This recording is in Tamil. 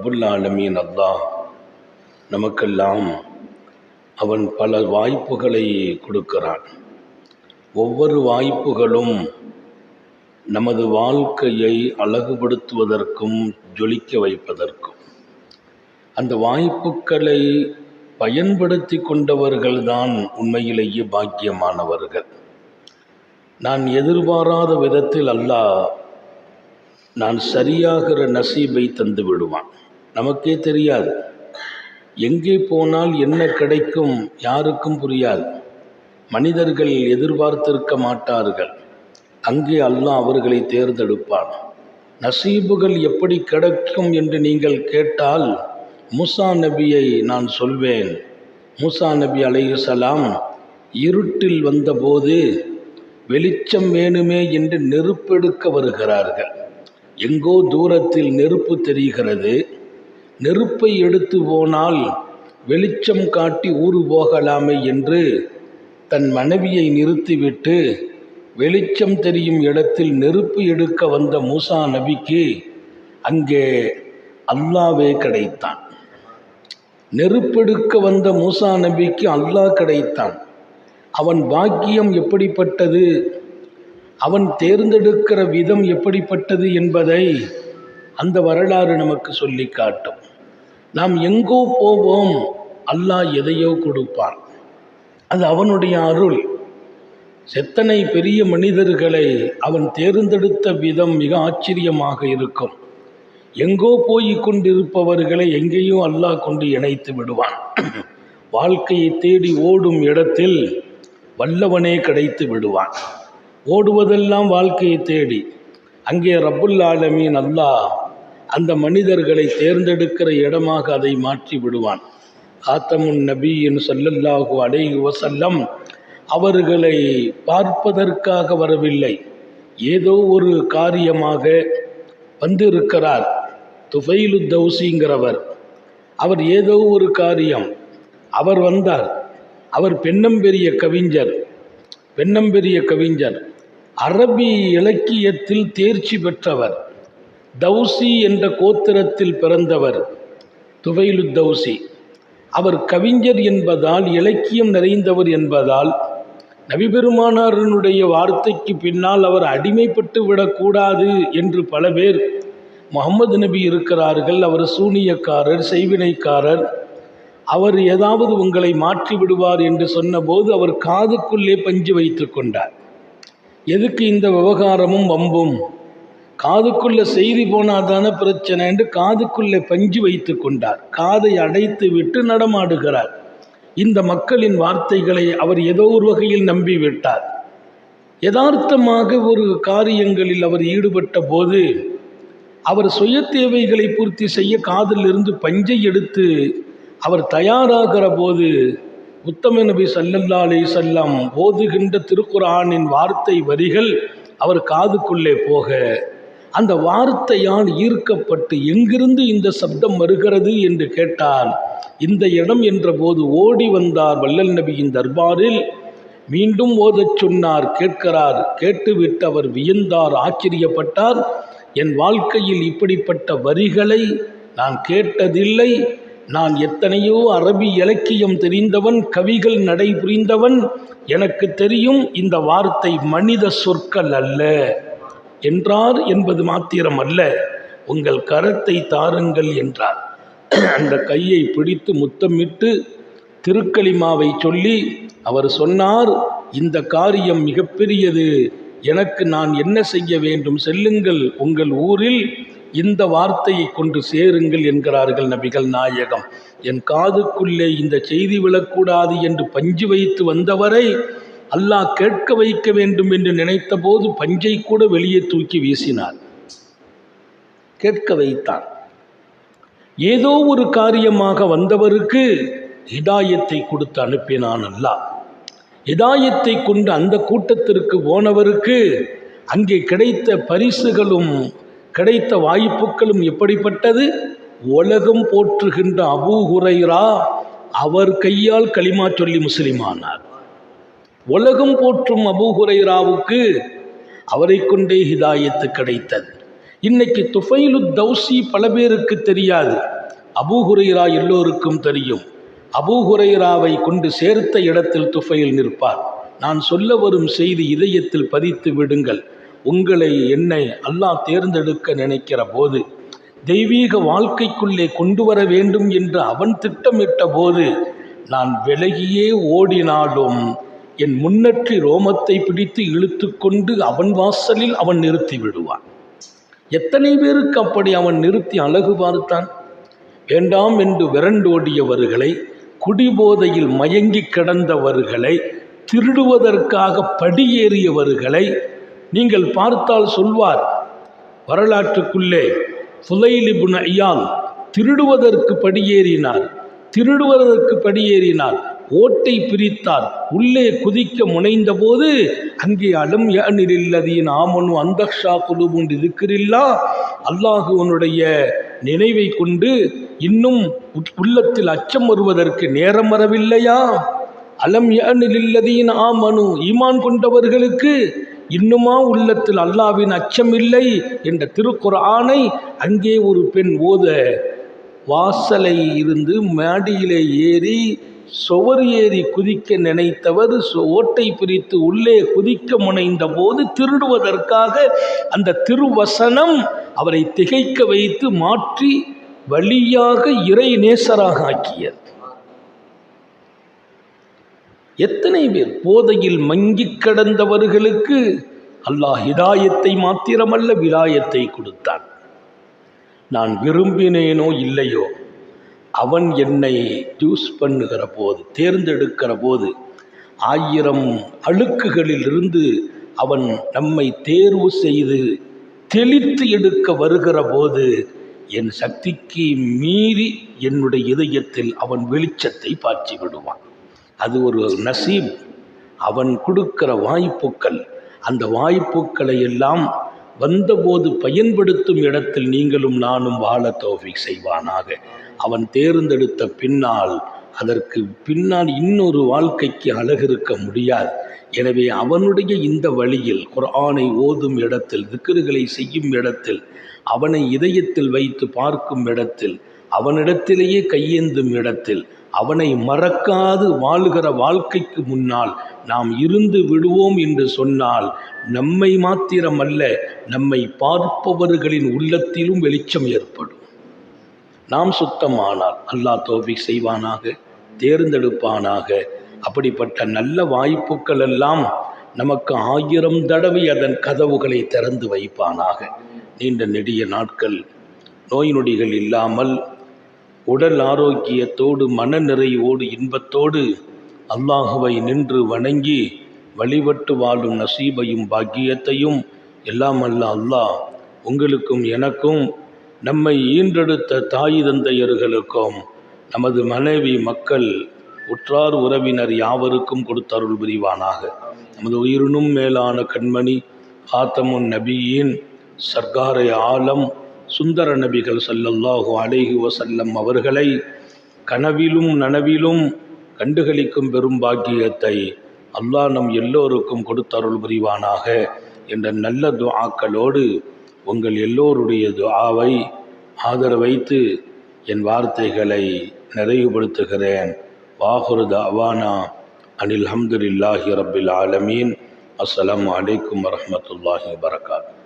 ரப்புல் ஆலமீன் அல்லாஹ். நமக்கெல்லாம் அவன் பல வாய்ப்புகளை கொடுக்கிறான். ஒவ்வொரு வாய்ப்புகளும் நமது வாழ்க்கையை அழகுபடுத்துவதற்கும் ஜொலிக்க வைப்பதற்கும். அந்த வாய்ப்புகளை பயன்படுத்தி கொண்டவர்கள்தான் உண்மையிலேயே பாக்கியமானவர்கள். நான் எதிர்பாராத விதத்தில் அல்லாஹ் நான் சரியாகிற நசீபை தந்து விடுவான் நமக்கே தெரியாது. எங்கே போனால் என்ன கிடைக்கும் யாருக்கும் புரியாது. மனிதர்கள் எதிர்பார்த்திருக்க மாட்டார்கள். அங்கே அல்லாஹ் அவர்களை தேர்ந்தெடுப்பான். நசீபுகள் எப்படி கிடைக்கும் என்று நீங்கள் கேட்டால் மூசா நபியை நான் சொல்வேன். மூசா நபி அலையுசலாம் இருட்டில் வந்தபோது வெளிச்சம் வேணுமே என்று நெருப்பெடுக்க வருகிறார்கள். எங்கோ தூரத்தில் நெருப்பு தெரிகிறது. நெருப்பை எடுத்து போனால் வெளிச்சம் காட்டி ஊர் போகலாமே என்று தன் மனைவியை நிறுத்திவிட்டு வெளிச்சம் தெரியும் இடத்தில் நெருப்பு எடுக்க வந்த மூசா நபிக்கு அங்கே அல்லாவே கிடைத்தான். நெருப்பெடுக்க வந்த மூசா நபிக்கு அல்லாஹ் கிடைத்தான். அவன் பாக்கியம் எப்படிப்பட்டது? அவன் தேர்ந்தெடுக்கிற விதம் எப்படிப்பட்டது என்பதை அந்த வரலாறு நமக்கு சொல்லி காட்டும். நாம் எங்கோ போவோம் அல்லாஹ் எதையோ கொடுப்பான் அது அவனுடைய அருள். செத்தனை பெரிய மனிதர்களை அவன் தேர்ந்தெடுத்த விதம் மிக ஆச்சரியமாக இருக்கும். எங்கோ போய் கொண்டிருப்பவர்களை எங்கேயோ அல்லாஹ் கொண்டு இணைத்து விடுவான். வாழ்க்கையை தேடி ஓடும் இடத்தில் வல்லவனே கிடைத்து விடுவான். ஓடுவதெல்லாம் வாழ்க்கையை தேடி. அங்கே ரப்புல் ஆலமீன் அல்லாஹ் அந்த மனிதர்களை தேர்ந்தெடுக்கிற இடமாக அதை மாற்றி விடுவான். ஆத்தமுன் நபியின் சொல்லல்லாஹு அலைஹி வசல்லம் அவர்களை பார்ப்பதற்காக வரவில்லை. ஏதோ ஒரு காரியமாக வந்திருக்கிறார் துஃபைலு தௌசிங்கிறவர். அவர் ஏதோ ஒரு காரியம். அவர் வந்தார். அவர் பெண்ணம்பெரிய கவிஞர். பெண்ணம்பெரிய கவிஞர். அரபி இலக்கியத்தில் தேர்ச்சி பெற்றவர். தௌசி என்ற கோத்திரத்தில் பிறந்தவர் துவைலு தௌசி அவர் கவிஞர் என்பதால் இலக்கியம் நிறைந்தவர் என்பதால் நபிபெருமானாரனுடைய வார்த்தைக்கு பின்னால் அவர் அடிமைப்பட்டு விடக்கூடாது என்று பல பேர் முகமது நபி இருக்கிறார்கள். அவர் சூனியக்காரர் செய்வினைக்காரர். அவர் ஏதாவது உங்களை மாற்றி விடுவார் என்று சொன்னபோது அவர் காதுக்குள்ளே பஞ்சு வைத்து கொண்டார். எதுக்கு இந்த விவகாரமும் வம்பும்? காதுக்குள்ள செய்தி போனாதான பிரச்சனை என்று காதுக்குள்ளே பஞ்சு வைத்து கொண்டார். காதை அடைத்து விட்டு நடமாடுகிறார். இந்த மக்களின் வார்த்தைகளை அவர் ஏதோ ஒரு வகையில் நம்பிவிட்டார். யதார்த்தமாக ஒரு காரியங்களில் அவர் ஈடுபட்ட போது அவர் சுய தேவைகளை பூர்த்தி செய்ய காதிலிருந்து பஞ்சை எடுத்து அவர் தயாராகிற போது உத்தம நபி சல்லல்லா அலி செல்லம் ஓதுகின்ற திருக்குரானின் வார்த்தை வரிகள் அவர் காதுக்குள்ளே போக அந்த வார்த்தையால் ஈர்க்கப்பட்டு எங்கிருந்து இந்த சப்தம் வருகிறது என்று கேட்டால் இந்த இடம் என்றபோது ஓடி வந்தார் வள்ளல் நபியின் தர்பாரில். மீண்டும் ஓதச் சொன்னார் கேட்கிறார் கேட்டுவிட்டு அவர் வியந்தார் ஆச்சரியப்பட்டார். என் வாழ்க்கையில் இப்படிப்பட்ட வரிகளை நான் கேட்டதில்லை. நான் எத்தனையோ அரபி இலக்கியம் தெரிந்தவன் கவிகள் நடைபுரிந்தவன். எனக்கு தெரியும் இந்த வார்த்தை மனித சொற்கள் அல்ல. என்றார் என்பது மாத்திரம் அல்ல உங்கள் கரத்தை தாருங்கள் என்றார். அந்த கையை பிடித்து முத்தமிட்டு திருக்களிமாவை சொல்லி அவர் சொன்னார் இந்த காரியம் மிகப்பெரியது எனக்கு நான் என்ன செய்ய வேண்டும்? செல்லுங்கள். உங்கள் ஊரில் இந்த வார்த்தையை கொண்டு சேருங்கள் என்கிறார்கள் நபிகள் நாயகம். என் காதுக்குள்ளே இந்த செய்தி விழக்கூடாது என்று பஞ்சு வைத்து வந்தவரை அல்லாஹ் கேட்க வைக்க வேண்டும் என்று நினைத்த போது பஞ்சை கூட வெளியே தூக்கி வீசினார். கேட்க வைத்தான் ஏதோ ஒரு காரியமாக வந்தவருக்கு இதாயத்தை கொடுத்து அனுப்பினான் அல்லாஹ். இதாயத்தை கொண்டு அந்த கூட்டத்திற்கு போனவருக்கு அங்கே கிடைத்த பரிசுகளும் கிடைத்த வாய்ப்புகளும் எப்படிப்பட்டது? உலகம் போற்றுகின்ற அபூ ஹுரைரா அவர் கையால் களிமா சொல்லி முஸ்லிமானார். உலகம் போற்றும் அபூஹுரைராவுக்கு அவரை கொண்டே ஹிதாயத்து கிடைத்தது. இன்னைக்கு துஃபைலு தௌசி பல பேருக்கு தெரியாது. அபூஹுரைரா எல்லோருக்கும் தெரியும். அபூஹுரைராவை கொண்டு சேர்த்த இடத்தில் துஃபைல் நிற்பார். நான் சொல்ல வரும் செய்தி இதயத்தில் பதித்து விடுங்கள். உங்களை என்னை அல்லாஹ் தேர்ந்தெடுக்க நினைக்கிற போது தெய்வீக வாழ்க்கைக்குள்ளே கொண்டு வர வேண்டும் என்று அவன் திட்டமிட்ட போது நான் விலகியே ஓடினாலும் என் முன்னற்றி ரோமத்தை பிடித்து இழுத்து கொண்டு அவன் வாசலில் அவன் நிறுத்தி விடுவான். எத்தனை பேருக்கு அப்படி அவன் நிறுத்தி அழகு பார்த்தான்? வேண்டாம் என்று விரண்டோடியவர்களை குடிபோதையில் மயங்கி கிடந்தவர்களை திருடுவதற்காக படியேறியவர்களை நீங்கள் பார்த்தால் சொல்வார். வரலாற்றுக்குள்ளே ஃபுலைலிபுன் ஐயால் திருடுவதற்கு படியேறினார் திருடுவதற்கு படியேறினார். ஓட்டை பிரித்தார். உள்ளே குதிக்க முனைந்தபோது அங்கே அலம் யானிரில்லதியின் ஆமனு அந்தக்ஷா குழுவுண்டு அல்லாஹு அல்லாஹுவனுடைய நினைவை கொண்டு இன்னும் உள்ளத்தில் அச்சம் வருவதற்கு நேரம் வரவில்லையா? அலம் யானில்லதீன் ஆமனு ஈமான் கொண்டவர்களுக்கு இன்னுமா உள்ளத்தில் அல்லாவின் அச்சம் இல்லை என்ற திருக்குறானை அங்கே ஒரு பெண் ஓத வாசலை இருந்து மாடியிலே ஏறி சுவர் ஏறி குதிக்க நினைத்தவர் ஓட்டை பிரித்து உள்ளே குதிக்க முனைந்த போது திருடுவதற்காக அந்த திருவசனம் அவரை திகைக்க வைத்து மாற்றி வழியாக இறை நேசராக ஆக்கியது. எத்தனை பேர் போதையில் மங்கிக் கடந்தவர்களுக்கு அல்லாஹ் ஹிதாயத்தை மாத்திரமல்ல விலாயத்தை கொடுத்தான். நான் விரும்பினேனோ இல்லையோ? அவன் என்னை சூஸ் பண்ணுகிற போது தேர்ந்தெடுக்கிற போது ஆயிரம் அழுக்குகளில் இருந்து அவன் நம்மை தேர்வு செய்து தெளித்து எடுக்க வருகிற போது என் சக்திக்கு மீறி என்னுடைய இதயத்தில் அவன் வெளிச்சத்தை பாய்ச்சி விடுவான். அது ஒரு நசீப். அவன் கொடுக்கிற வாய்ப்புக்கள் அந்த வாய்ப்புக்களை எல்லாம் வந்தபோது பயன்படுத்தும் இடத்தில் நீங்களும் நானும் வாழ தோஃபிக் செய்வானாக. அவன் தேர்ந்தெடுத்த பின்னால் அதற்கு பின்னால் இன்னொரு வாழ்க்கைக்கு அழகு இருக்க முடியாது. எனவே அவனுடைய இந்த வழியில் குர்ஆனை ஓதும் இடத்தில் திக்ருகளை செய்யும் இடத்தில் அவனை இதயத்தில் வைத்து பார்க்கும் இடத்தில் அவனிடத்திலேயே கையேந்தும் இடத்தில் அவனை மறக்காது வாழுகிற வாழ்க்கைக்கு முன்னால் நாம் இருந்து விடுவோம் என்று சொன்னால் நம்மை மாத்திரமல்ல நம்மை பார்ப்பவர்களின் உள்ளத்திலும் வெளிச்சம் ஏற்படும். நாம் சுத்தமானால் அல்லாஹ் தோஃபி செய்வானாக தேர்ந்தெடுப்பானாக. அப்படிப்பட்ட நல்ல வாய்ப்புகள் எல்லாம் நமக்கு ஆயிரம் தடவை அதன் கதவுகளை திறந்து வைப்பானாக. நீண்ட நெடிய நாட்கள் நோய் நொடிகள் இல்லாமல் உடல் ஆரோக்கியத்தோடு மன நிறைவோடு இன்பத்தோடு அல்லாஹுவை நின்று வணங்கி வழிபட்டு வாழும் நசீபையும் பாக்கியத்தையும் எல்லாம் அல்ல அல்லாஹ் உங்களுக்கும் எனக்கும் நம்மை ஈன்றெடுத்த தாய் தந்தையர்களுக்கும் நமது மனைவி மக்கள் உற்றார் உறவினர் யாவருக்கும் கொடுத்தருள் புரிவானாக. நமது உயிரினும் மேலான கண்மணி ஆத்தமுன் நபியின் சர்க்காரை ஆலம் சுந்தர நபிகள் சல்லல்லாஹு அலைஹி வசல்லம் அவர்களை கனவிலும் நனவிலும் கண்டுகளிக்கும் பெரும் பாக்கியத்தை அல்லாஹ் நம் எல்லோருக்கும் கொடுத்தருள் புரிவானாக என்ற நல்ல துஆக்களோடு உங்கள் எல்லோருடைய துஆவை ஆதரவைத்து என் வார்த்தைகளை நிறைவுபடுத்துகிறேன். வாஹுரு தவானா அனில் ஹம்துல்லாஹி ரபில் ஆலமீன். அஸ்லாம் வலைக்கம் வரமத்துல்லாஹி வரகாத்து